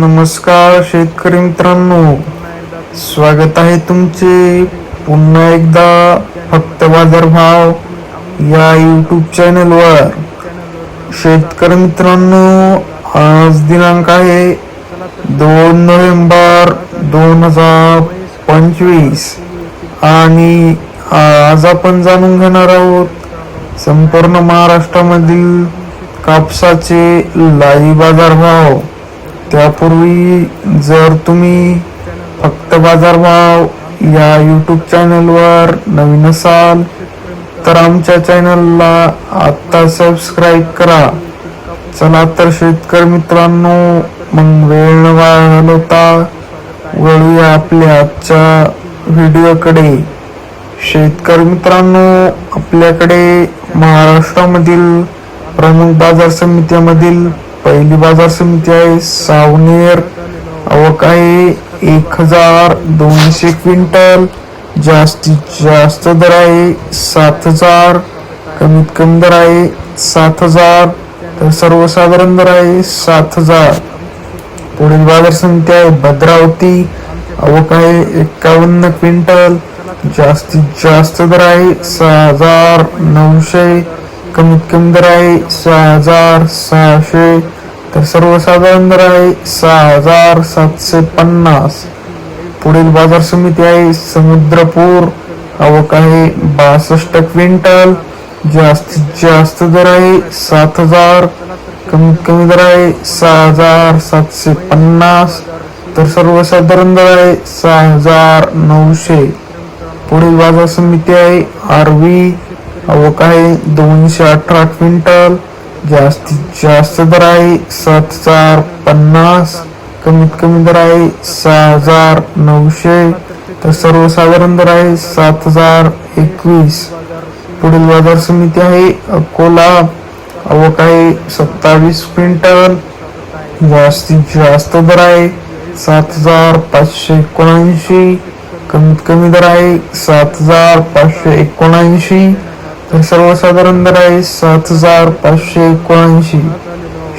नमस्कार शेतकरी मित्रांनो. स्वागत आहे तुमचे पुन्हा एकदा फक्त बाजारभाव या यूट्यूब चॅनलवर शेतकरी मित्रांनो आज दिनांक आहे दोन नोव्हेंबर दोन हजार पंचवीस. आणि आज आपण जाणून घेणार आहोत संपूर्ण महाराष्ट्रामधील कापसाचे लाईव्ह बाजारभाव. त्यापूर्वी जर तुम्ही फक्त बाजारभाव या यूट्यूब चॅनलवर नवीन असाल तर आमच्या चॅनलला आत्ता सबस्क्राईब करा. चला तर शेतकरी मित्रांनो मग वेळ वाया घालवता वळूया आपल्या आजच्या व्हिडिओकडे शेतकरी मित्रांनो आपल्याकडे महाराष्ट्रामधील प्रमुख बाजार समित्यामधील पहिली बाजार समिती आहे सावनेर. आवक आहे एक हजार दोनशे क्विंटल. जास्तीत जास्त दर आहे सात हजार. कमीत कमी दर आहे सात हजार. तर सर्वसाधारण दर आहे सात हजार. पुढील बाजार समिती आहे भद्रावती. आवक आहे एकावन्न क्विंटल. जास्तीत जास्त दर आहे सहा हजार नऊशे. कमीत कमी दर आहे सहा हजार सहाशे तर सर्वसाधारण दर आहे सहा हजार सातशे पन्नास. पुढील बाजार समिती आहे समुद्रपूर. आवक आहे बासष्ट क्विंटल. जास्तीत जास्त दर आहे सात हजार. कमीत कमी दर आहे सहा हजार सातशे पन्नास. तर सर्वसाधारण दर आहे सहा हजार नऊशे. पुढील बाजार समिती आहे आरवी आवक आहे दोनशे अठरा क्विंटल? जास्तीत जास्त दर आहे सात हजार पन्नास कमीत कमी दर आहे सहा हजार नऊशे तर सर्वसाधारण दर आहे सात हजार एकवीस. पुढील बाजार समिती आहे अकोला. आवक आहे सत्तावीस क्विंटल? जास्तीत जास्त दर आहे सात हजार पाचशे एकोणऐंशी कमीत कमी दर आहे सात हजार पाचशे एकोणऐंशी. तर सर्वसाधारण दर आहे सात हजार पाचशे एकोणऐंशी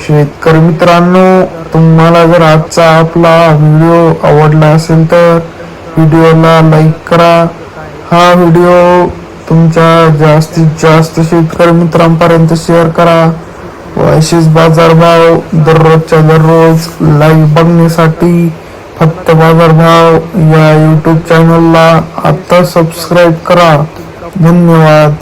शेतकरी मित्रांनो तुम्हाला जर आजचा आपला व्हिडिओ आवडला असेल तर व्हिडिओला लाईक करा. हा व्हिडिओ तुमच्या जास्तीत जास्त शेतकरी मित्रांपर्यंत शेअर करा. व असेच बाजारभाव दररोजच्या दररोज लाईव्ह बघण्यासाठी फक्त बाजारभाव या यूट्यूब चॅनलला आत्ता सबस्क्राईब करा. धन्यवाद.